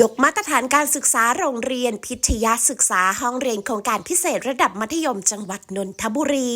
ยกมาตรฐานการศึกษาโรงเรียนพิทยาศึกษาห้องเรียนโครงการพิเศษระดับมัธยมจังหวัดนนทบุรี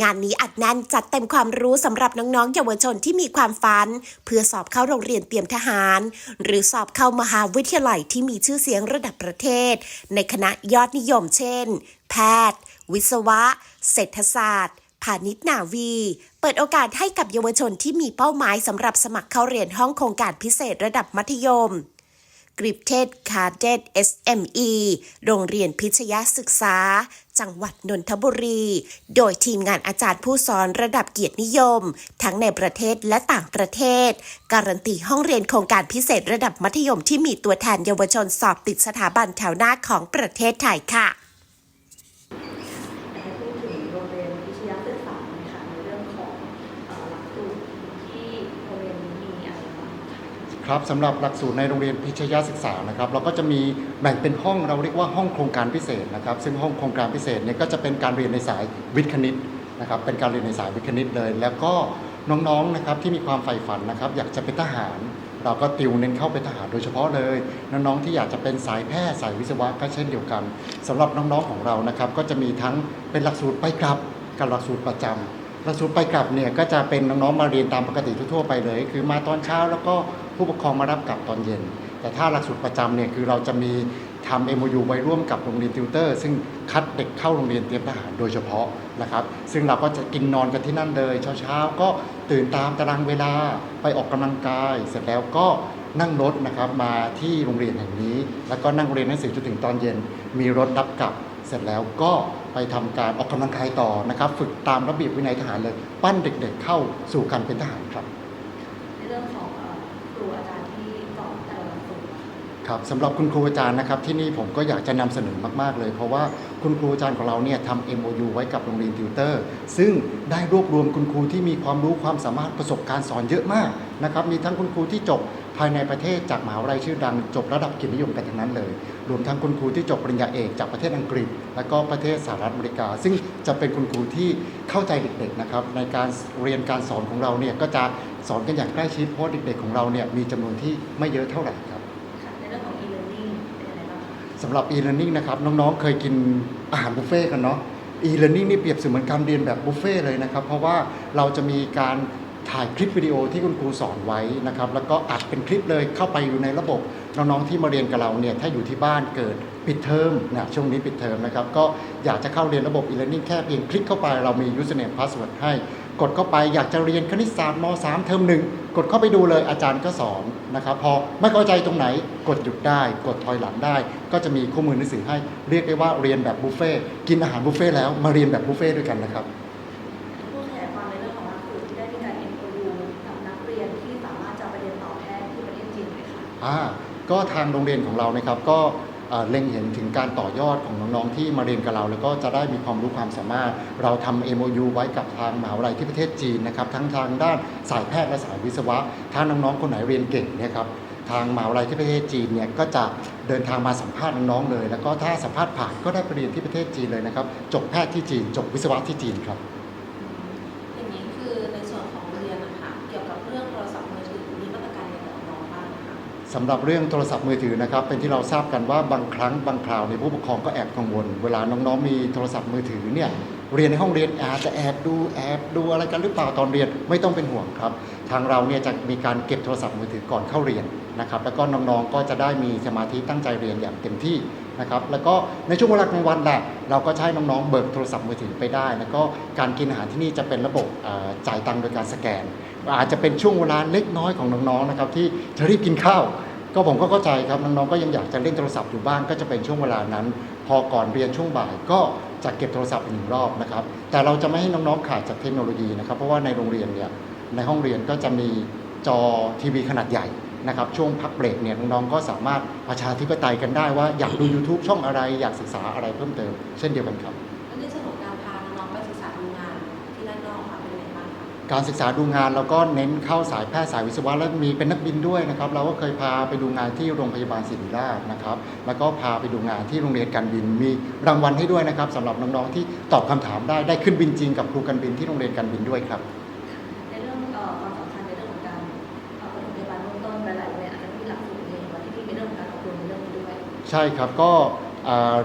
งานนี้อัดแน่นจัดเต็มความรู้สำหรับน้องๆเยาวชนที่มีความฝัน เพื่อสอบเข้าโรงเรียนเตรียมทหาร หรือสอบเข้ามหาวิทยาลัยที่มีชื่อเสียงระดับประเทศ ในคณะยอดนิยมเช่น แพทย์ วิศวะ เศรษฐศาสตร์ พาณิชย์นาวี เปิดโอกาสให้กับเยาวชนที่มีเป้าหมายสำหรับสมัครเข้าเรียนห้องโครงการพิเศษระดับมัธยมกริปเทศคาเดต SME โรงเรียนพิชยศึกษา จังหวัดนนทบุรี โดยทีมงานอาจารย์ผู้สอนระดับเกียรตินิยม ทั้งในประเทศและต่างประเทศ การันตีห้องเรียนโครงการพิเศษระดับมัธยมที่มีตัวแทนเยาวชนสอบติดสถาบันแถวหน้าของประเทศไทยค่ะ อยากให้พูดถึงโรงเรียนวิทยาศึกษาหน่อยค่ะในเรื่องของเอ่อหลักสูตรที่โรงเรียนนี้มีอะไรบ้าง ครับสำหรับหลักสูตรในโรงเรียนพิชยศึกษานะครับ เราก็จะมีแบ่งเป็นห้องเราเรียกว่าห้องโครงการพิเศษนะครับ ซึ่งห้องโครงการพิเศษเนี่ยก็จะเป็นการเรียนในสายวิทย์คณิตนะครับ เป็นการเรียนในสายวิทย์คณิตเลย แล้วก็น้องๆนะครับที่มีความใฝ่ฝันนะครับ อยากจะเป็นทหาร เราก็ติวเน้นเข้าเป็นทหารโดยเฉพาะเลย น้องๆที่อยากจะเป็นสายแพทย์สายวิศวะก็เช่นเดียวกันสำหรับน้องๆของเรานะครับ ก็จะมีทั้งเป็นหลักสูตรไปกลับกับหลักสูตรประจำหลักสูตรไปกลับเนี่ยก็จะเป็นน้องๆมาเรียนตามปกติทั่วๆไปเลย คือมาตอนเช้าแล้วก็ ผู้ปกครองมารับกลับตอนเย็น แต่ถ้าหลักสูตรประจำเนี่ยคือเราจะมีทำ MOU ไว้ร่วมกับโรงเรียนติวเตอร์ ซึ่งคัดเด็กเข้าโรงเรียนเตรียมทหารโดยเฉพาะนะครับ ซึ่งเราก็จะกินนอนกันที่นั่นเลยเช้าๆก็ตื่นตามตารางเวลาไปออกกำลังกาย เสร็จแล้วก็นั่งรถนะครับมาที่โรงเรียนแห่งนี้ แล้วก็นั่งเรียนหนังสือจนถึงตอนเย็น มีรถรับกลับ เสร็จแล้วก็ไปทำการออกกำลังกายต่อนะครับ ฝึกตามระเบียบวินัยทหารเลย ปั้นเด็กๆเข้าสู่การเป็นทหารครับ ในเรื่องของเอ่อครูอาจารย์ที่สอนแต่ละหลักสูตร ครับสำหรับคุณครูอาจารย์นะครับที่นี่ผมก็อยากจะนำเสนอมากๆเลย เพราะว่าคุณครูอาจารย์ของเราเนี่ยทำ MOU ไว้กับโรงเรียนติวเตอร์ ซึ่งได้รวบรวมคุณครูที่มีความรู้ความสามารถประสบการณ์สอนเยอะมากนะครับมีทั้งคุณครูที่จบภายในประเทศจากมหาวิทยาลัยชื่อดังจบระดับเกียรตินิยมกันทั้งนั้นเลย รวมทั้งคุณครูที่จบปริญญาเอกจากประเทศอังกฤษ และก็ประเทศสหรัฐอเมริกา ซึ่งจะเป็นคุณครูที่เข้าใจเด็กๆนะครับในการเรียนการสอนของเราเนี่ยก็จะสอนกันอย่างใกล้ชิดเพราะเด็กๆของเราเนี่ยมีจำนวนที่ไม่เยอะเท่าไหร่ สำหรับ e-learning นะครับน้องๆ เคยกินอาหารบุฟเฟ่ต์กันเนาะ e-learning นี่เปรียบเสมือนการเรียนแบบบุฟเฟ่เลยนะครับ เพราะว่าเราจะมีการถ่ายคลิปวิดีโอที่คุณครูสอนไว้นะครับ แล้วก็อัดเป็นคลิปเลยเข้าไปอยู่ในระบบ น้องๆที่มาเรียนกับเราเนี่ยถ้าอยู่ที่บ้านเกิดปิดเทอมนะช่วงนี้ปิดเทอมนะครับ ก็อยากจะเข้าเรียนระบบ e-learning แค่เพียงคลิกเข้าไปเรามี username password ให้ กดเข้าไปอยากจะเรียนคณิตศาสตร์ม .3 เทอมหนึ่งกดเข้าไปดูเลยอาจารย์ก็สอนนะครับ พอไม่เข้าใจตรงไหนกดหยุดได้ กดถอยหลังได้ ก็จะมีคู่มือหนังสือให้เรียกได้ว่าเรียนแบบบุฟเฟ่ต์กินอาหารบุฟเฟ่ต์แล้วมาเรียนแบบบุฟเฟ่ต์ด้วยกันนะครับผู้ขยายความในเรื่องของหลักสูตรที่ได้มีการ MOU กับนักเรียนที่สามารถจะไปเรียนต่อแพทย์ที่ประเทศจีนไหมคะอ่าก็ทางโรงเรียนของเรานะครับก็ เล็งเห็นถึงการต่อยอดของน้องๆที่มาเรียนกับเรา แล้วก็จะได้มีความรู้ความสามารถ เราทำ MOU ไว้กับทางมหาวิทยาลัยที่ประเทศจีนนะครับทั้งทางด้านสายแพทย์และสายวิศวะ ถ้าน้องๆคนไหนเรียนเก่งเนะครับทางมหาวิทยาลัยที่ประเทศจีนเนี่ยก็จะเดินทางมาสัมภาษณ์น้องๆเลย แล้วก็ถ้าสัมภาษณ์ผ่านก็ได้ไปเรียนที่ประเทศจีนเลยนะครับจบแพทย์ที่จีน จบวิศวะที่จีนครับ สำหรับเรื่องโทรศัพท์มือถือนะครับ เป็นที่เราทราบกันว่าบางครั้งบางคราวในผู้ปกครองก็แอบกังวล เวลาน้องๆมีโทรศัพท์มือถือเนี่ยเรียนในห้องเรียนอาจจะแอบดูแอบดูอะไรกันหรือเปล่าตอนเรียนไม่ต้องเป็นห่วงครับ ทางเราเนี่ยจะมีการเก็บโทรศัพท์มือถือก่อนเข้าเรียนนะครับแล้วก็น้องๆก็จะได้มีสมาธิตั้งใจเรียนอย่างเต็มที่นะครับแล้วก็ในช่วงเวลากลางวันแหละเราก็ให้น้องๆเบิกโทรศัพท์มือถือไปได้ แล้วก็การกินอาหารที่นี่จะเป็นระบบจ่ายตังค์โดยการสแกน อาจจะเป็นช่วงเวลาเล็กน้อยของน้องๆนะครับที่จะรีบกินข้าว ก็ผมก็เข้าใจครับน้องๆก็ยังอยากจะเล่นโทรศัพท์อยู่บ้างก็จะเป็นช่วงเวลานั้น พอก่อนเรียนช่วงบ่ายก็จะเก็บโทรศัพท์อีกหนึ่งรอบนะครับ แต่เราจะไม่ให้น้องๆขาดจากเทคโนโลยีนะครับ เพราะว่าในโรงเรียนเนี่ยในห้องเรียนก็จะมีจอทีวีขนาดใหญ่นะครับช่วงพักเบรกเนี่ยน้องๆก็สามารถประชาธิปไตยกันได้ว่าอยากดู YouTube ช่องอะไรอยากศึกษาอะไรเพิ่มเติม เช่นเดียวกันครับ แล้วในส่วนของ การพาน้องๆไปศึกษาดูงานที่ด้านนอกค่ะเป็นยังไงบ้างคะการศึกษาดูงานเราก็เน้นเข้าสายแพทย์สายวิศวะและมีเป็นนักบินด้วยนะครับ เราก็เคยพาไปดูงานที่โรงพยาบาลศิริราชนะครับ แล้วก็พาไปดูงานที่โรงเรียนการบินมีรางวัลให้ด้วยนะครับสำหรับน้องๆที่ตอบคำถามได้ได้ขึ้นบินจริงกับครูการบินที่โรงเรียนการบินด้วยครับในเรื่องเอ่อความสำคัญในเรื่องของการเอ่อปฐมพยาบาลเบื้องต้นหลายๆโรงเรียนอาจจะไม่มีหลักสูตรเองว่าที่นี่มีเรื่องของการอบรมในเรื่องนี้ด้วย ใช่ครับก็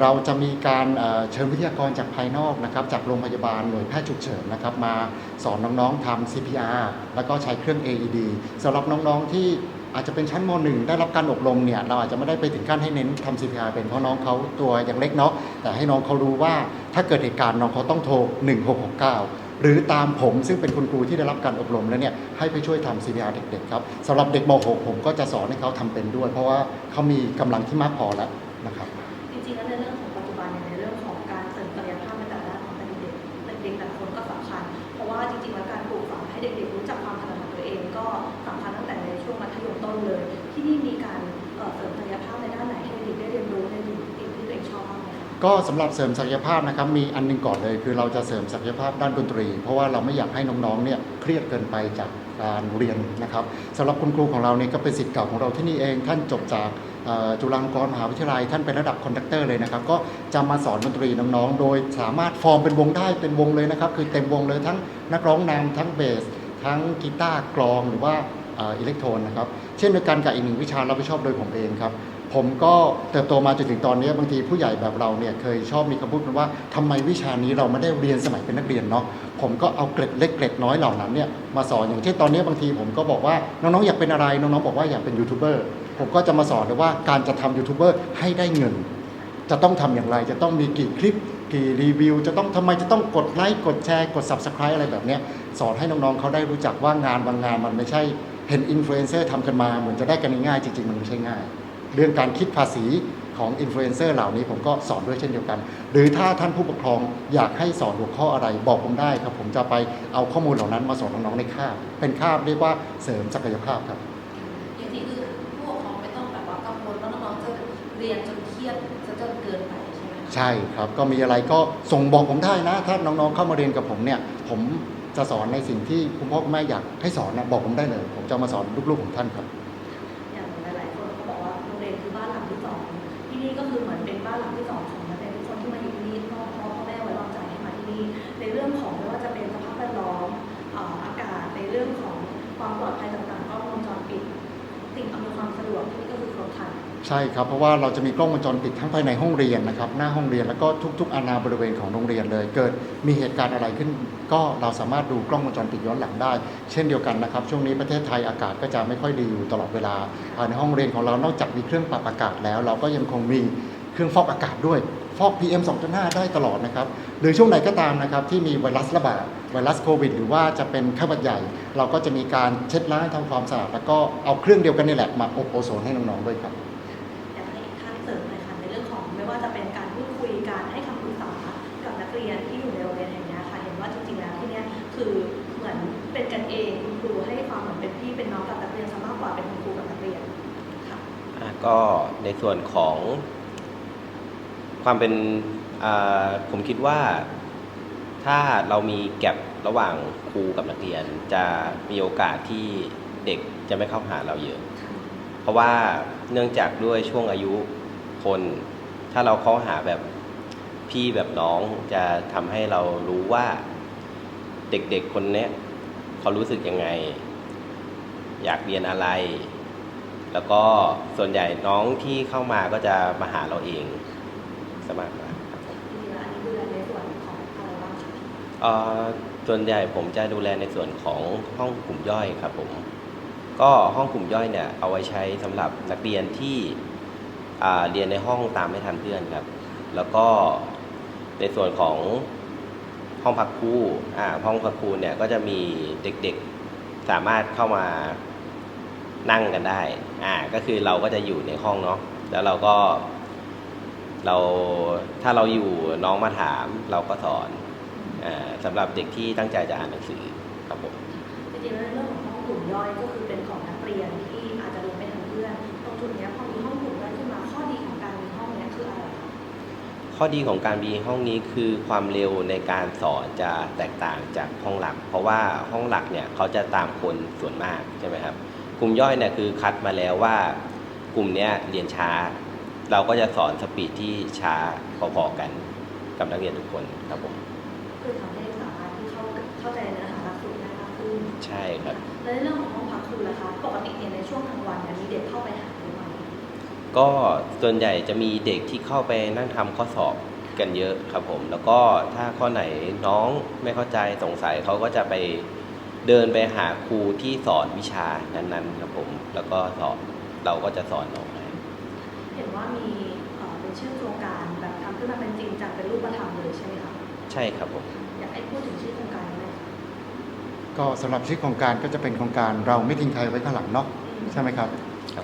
เราจะมีการเอ่อเชิญวิทยากรจากภายนอกนะครับจากโรงพยาบาลหน่วยแพทย์ฉุกเฉินนะครับมาสอนน้องๆทำ CPR แล้วก็ใช้เครื่อง AED สำหรับน้องๆที่อาจจะเป็นชั้นม .1 ได้รับการอบรมเนี่ยเราอาจจะไม่ได้ไปถึงขั้นให้เน้นทำ CPR เป็นเพราะน้องเขาตัวยังเล็กเนาะแต่ให้น้องเขารู้ว่าถ้าเกิดเหตุการณ์น้องเขาต้องโทร 1669หรือตามผมซึ่งเป็นคุณครูที่ได้รับการอบรมแล้วเนี่ยให้ไปช่วยทำ CPR เด็กๆครับสำหรับเด็กม .6 ผมก็จะสอนให้เขาทำเป็นด้วย เพราะว่าเขามีกำลังที่มากพอแล้วนะครับ จริ ก็สำหรับเสริมศักยภาพนะครับมีอันหนึงก่อนเลยคือเราจะเสริมศักยภาพด้านดนตรี เพราะว่าเราไม่อยากให้น้องๆเนี่ยเครียดเกินไปจากการเรียนนะครับสำหรับคุณครูของเราเนี่ยก็เป็นสิทธิ์เก่าของเราที่นี่เอง ท่านจบจากจุฬาลงกรณ์มหาวิทยาลัย ท่านเป็นระดับคอนดักเตอร์เลยนะครับ ก็จะมาสอนดนตรีน้องๆ โดยสามารถฟอร์มเป็นวงได้เป็นวงเลยนะครับ คือเต็มวงเลยทั้งนักร้องนำทั้งเบส ทั้งกีตาร์กลองหรือว่าอิเล็กโทรนนะครับ เช่นเดียวกันกับอีกหนึ่งวิชารับผิดชอบโดยผมเองครับ ผมก็เติบโตมาจนถึงตอนนี้บางทีผู้ใหญ่แบบเราเนี่ยเคยชอบมีคำพูดกันว่าทำไมวิชานี้เราไม่ได้เรียนสมัยเป็นนักเรียนเนาะผมก็เอาเกร็ดเล็กเกร็ดน้อยเหล่านั้นเนี่ยมาสอนอย่างเช่นตอนนี้บางทีผมก็บอกว่าน้องๆอยากเป็นอะไรน้องๆบอกว่าอยากเป็นยูทูบเบอร์ผมก็จะมาสอนเลยว่าการจะทำยูทูบเบอร์ให้ได้เงิน จะต้องทำอย่างไร จะต้องมีกี่คลิป กี่รีวิว จะต้องทำไมจะต้องกดไลค์กดแชร์กด Subscribe อะไรแบบเนี้ยสอนให้น้องๆเขาได้รู้จักว่างานบางงานมันไม่ใช่เห็นอินฟลูเอนเซอร์ทำกันมาเหมือนจะได้กันง่ายจริงๆ มันไม่ใช่ง่าย เรื่องการคิดภาษีของอินฟลูเอนเซอร์เหล่านี้ผมก็สอนด้วยเช่นเดียวกัน หรือถ้าท่านผู้ปกครองอยากให้สอนหัวข้ออะไรบอกผมได้ครับ ผมจะไปเอาข้อมูลเหล่านั้นมาสอนน้องๆในคาบเป็นคาบเรียกว่าเสริมศักยภาพครับอย่างที่คือผู้ปกครองไม่ต้องแบบว่ากังวลว่าน้องๆจะเรียนจนเครียดจะจนเกินไปใช่ไหมคะใช่ครับก็มีอะไรก็ส่งบอกผมได้นะ ถ้าน้องๆเข้ามาเรียนกับผมเนี่ย ผมจะสอนในสิ่งที่คุณพ่อคุณแม่อยากให้สอนนะบอกผมได้เลย ผมจะมาสอนลูกๆของท่านครับ บ้านหลังที่สองของนักเรียนทุกคนที่มาอยู่ที่นี่พ่อพ่อพ่อแม่ไว้วางใจให้มาที่นี่ในเรื่องของไม่ว่าจะเป็นสภาพแวดล้อมอากาศในเรื่องของความปลอดภัยต่างๆกล้องวงจรปิดสิ่งอำนวยความสะดวกที่นี่ก็คือครบครันใช่ครับเพราะว่าเราจะมีกล้องวงจรปิดทั้งภายในห้องเรียนนะครับหน้าห้องเรียนแล้วก็ทุก ๆ อาณาบริเวณของโรงเรียนเลย เกิดมีเหตุการณ์อะไรขึ้น ก็เราสามารถดูกล้องวงจรปิดย้อนหลังได้ เช่นเดียวกันนะครับ ช่วงนี้ประเทศไทยอากาศก็จะไม่ค่อยดีอยู่ตลอดเวลาในห้องเรียนของเรานอกจากมีเครื่องปรับอากาศแล้ว เราก็ยังคงมี เครื่องฟอกอากาศด้วย ฟอก PM 2.5 ได้ตลอดนะครับ หรือช่วงไหนก็ตามนะครับที่มีไวรัสระบาดไวรัสโควิด หรือว่าจะเป็นไข้หวัดใหญ่ เราก็จะมีการเช็ดล้างทำความสะอาดแล้วก็เอาเครื่องเดียวกันนี่แหละมาอบโอโซนให้น้องๆด้วยครับอยากให้อีกท่านเสริมหน่อยค่ะในเรื่องของไม่ว่าจะเป็นการพูดคุยการให้คำปรึกษากับนักเรียนที่อยู่ในโรงเรียนแห่งนี้ค่ะเห็นว่าจริงๆแล้วที่เนี้ยคือเหมือนเป็นกันเองคุณครูให้ความเหมือนเป็นพี่เป็นน้องกับนักเรียนซะมากกว่าเป็นคุณครูกับนักเรียนค่ะอะก็ในส่วนของ ความเป็นอ่าผมคิดว่าถ้าเรามีแก็บระหว่างครูกับนักเรียน จะมีโอกาสที่เด็กจะไม่เข้าหาเราเยอะ เพราะว่าเนื่องจากด้วยช่วงอายุคน ถ้าเราเข้าหาแบบพี่แบบน้องจะทำให้เรารู้ว่าเด็กๆคนเนี้ยเขารู้สึกยังไง อยากเรียนอะไร แล้วก็ส่วนใหญ่น้องที่เข้ามาก็จะมาหาเราเอง สมัครมาครับผมจริงๆแล้วอันนี้ดูแลในส่วนของอะไรบ้างคะเอ่อส่วนใหญ่ผมจะดูแลในส่วนของห้องกลุ่มย่อยครับผมก็ห้องกลุ่มย่อยเนี่ยเอาไว้ใช้สำหรับนักเรียนที่อ่าเรียนในห้องตามไม่ทันเพื่อนครับ แล้วก็ในส่วนของห้องพักครูอ่าห้องพักครูเนี่ยก็จะมีเด็กๆสามารถเข้ามานั่งกันได้อ่าก็คือเราก็จะอยู่ในห้องเนาะแล้วเราก็ เราถ้าเราอยู่น้องมาถามเราก็สอนอ่าสำหรับเด็กที่ตั้งใจจะอ่านหนังสือครับผมจริงๆแล้วเรื่องของห้องกลุ่มย่อยก็คือเป็นของนักเรียนที่อาจจะเรียนไม่ทันเพื่อนตรงจุดเนี้ยพอมีห้องกลุ่มย่อยขึ้นมาข้อดีของการมีห้องเนี้ยคืออะไรคะขข้อดีของการมีห้องนี้คือความเร็วในการสอนจะแตกต่างจากห้องหลัก เพราะว่าห้องหลักเนี่ยเขาจะตามคนส่วนมากใช่ไหมครับกลุ่มย่อยเนี่ยคือคัดมาแล้วว่ากลุ่มเนี้ยเรียนช้า เราก็จะสอนสปีดที่ช้าพอๆกันกับนักเรียนทุกคนครับผมคือทำให้สามารถที่เข้าเข้าใจเนื้อหาหลักสูตรได้มากขึ้นใช่ครับแล้วในเรื่องของห้องพักครูล่ะคะปกติเนี่ยในช่วงกลางวันเนี่ยมีเด็กเข้าไปหาหรือไม่ก็ส่วนใหญ่จะมีเด็กที่เข้าไปนั่งทำข้อสอบกันเยอะครับผม แล้วก็ถ้าข้อไหนน้องไม่เข้าใจสงสัยเขาก็จะไปเดินไปหาครูที่สอนวิชานั้นๆครับผม แล้วก็สอนเราก็จะสอนน้องให้เห็ นว่ามีเอ่อเป็นชื่อโครงการแบบทำขึ้นมาเป็นจริงจังเป็นรูปธรรมเลยใช่ไหมคะใช่ครับผมอยากให้พูดถึงชื่อโครงการนี้หน่อยค่ะก็สำหรับชื่อโครงการก็จะเป็นโครงการเราไม่ทิ้งใครไว้ข้างหลังเนาะใช่ไหมครับ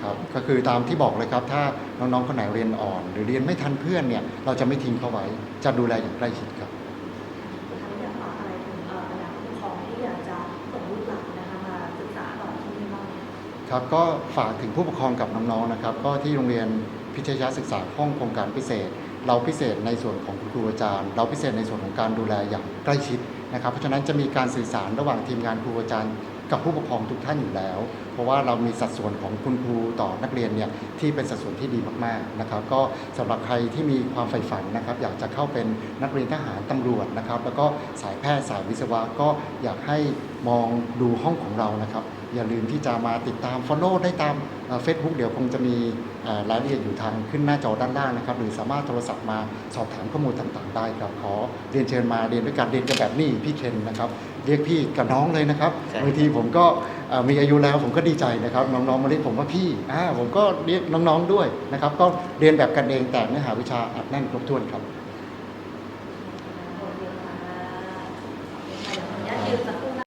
ครับก็คือตามที่บอกเลยครับถ้าน้องๆคนไหนเรียนอ่อน หรือเรียนไม่ทันเพื่อนเนี่ยเราจะไม่ทิ้งเขาไว้จะดูแลอย่างใกล้ชิดครับสุดท้ายอยากฝากอะไรถึงเอ่อบรรดาผู้ปกครองที่อยากจะส่งลูกหลานนะคะมาศึกษาต่อที่นี่บ้างไหมคะครับก็ฝากถึงผู้ปกครองกับน้องๆนะครับ ก็ที่โรงเรียน พิทยศึกษาห้องโครงการพิเศษ เราพิเศษในส่วนของครูอาจารย์ เราพิเศษในส่วนของการดูแลอย่างใกล้ชิดนะครับ เพราะฉะนั้นจะมีการสื่อสารระหว่างทีมงานครูอาจารย์กับผู้ปกครองทุกท่านอยู่แล้ว เพราะว่าเรามีสัดส่วนของคุณครูต่อนักเรียนเนี่ยที่เป็นสัดส่วนที่ดีมากๆนะครับ ก็สำหรับใครที่มีความใฝ่ฝันนะครับ อยากจะเข้าเป็นนักเรียนทหารตำรวจนะครับ แล้วก็สายแพทย์สายวิศวะก็อยากให้ มองดูห้องของเรานะครับ อย่าลืมที่จะมาติดตาม Follow ได้ตามเฟซบุ๊กเดี๋ยวคงจะมีเอ่อรายละเอียดอยู่ทางขึ้นหน้าจอด้านล่างนะครับ หรือสามารถโทรศัพท์มาสอบถามข้อมูลต่างๆ ได้ครับขอเรียนเชิญมาเรียนด้วยกันเรียนกันแบบนี้พี่เคนนะครับเรียกพี่กับน้องเลยนะครับใช่บางทีผมก็เอ่อมีอายุแล้วผมก็ดีใจนะครับ น้องๆมาเรียกผมว่าพี่อ่าผมก็เรียกน้องๆด้วยนะครับ ก็เรียนแบบกันเองแต่เนื้อหาวิชาอัดแน่นครบถ้วนครับ